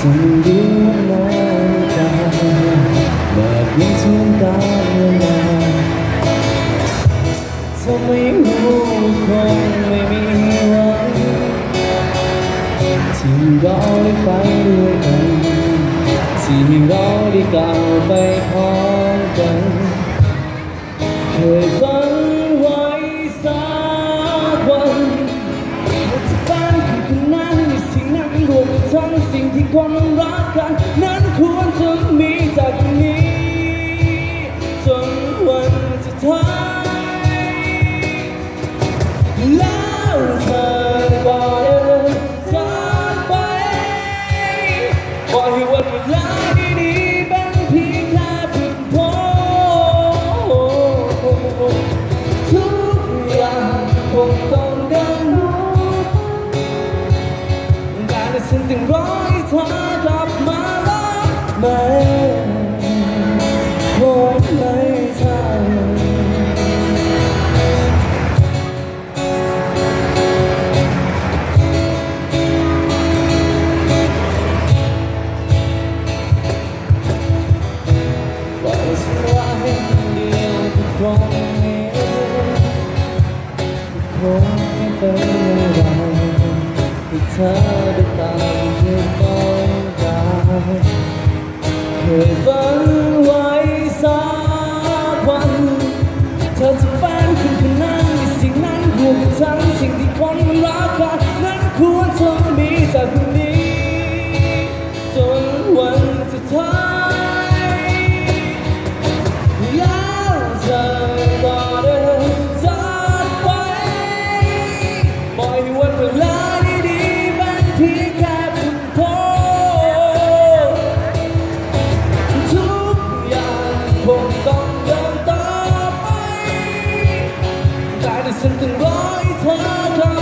จะไม่รู้นาฬิกาแบบยังเชื่อมการเวลาถ้าไม่รู้คงไม่มีวันที่เราได้ไปด้วยกันที่เราได้ก้าวไปพร้อมกันเคยฝัน ที่คนรักกันนั้นควรจะมีจากนี้จนวันสุดท้ายแล้วเธอก็เดินจากไปปล่อยให้วันเวลาดีๆเป็นเพียงแค่เพิ่งพบทุกอย่างคงต้อง ไหมคงไม่ใช่ปล่อยฉันไว้เดียวที่ตรงนี้คงไม่เป็นไรที่เธอได้ตามที่ต้อ เคยฝันไว้สักวัน เธอจะแฟนคนคนนั้นในสิ่งนั้นรวมทั้ง แต่ที่ฉันต้องรอให้เธอกลับ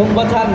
คงบ่ทัน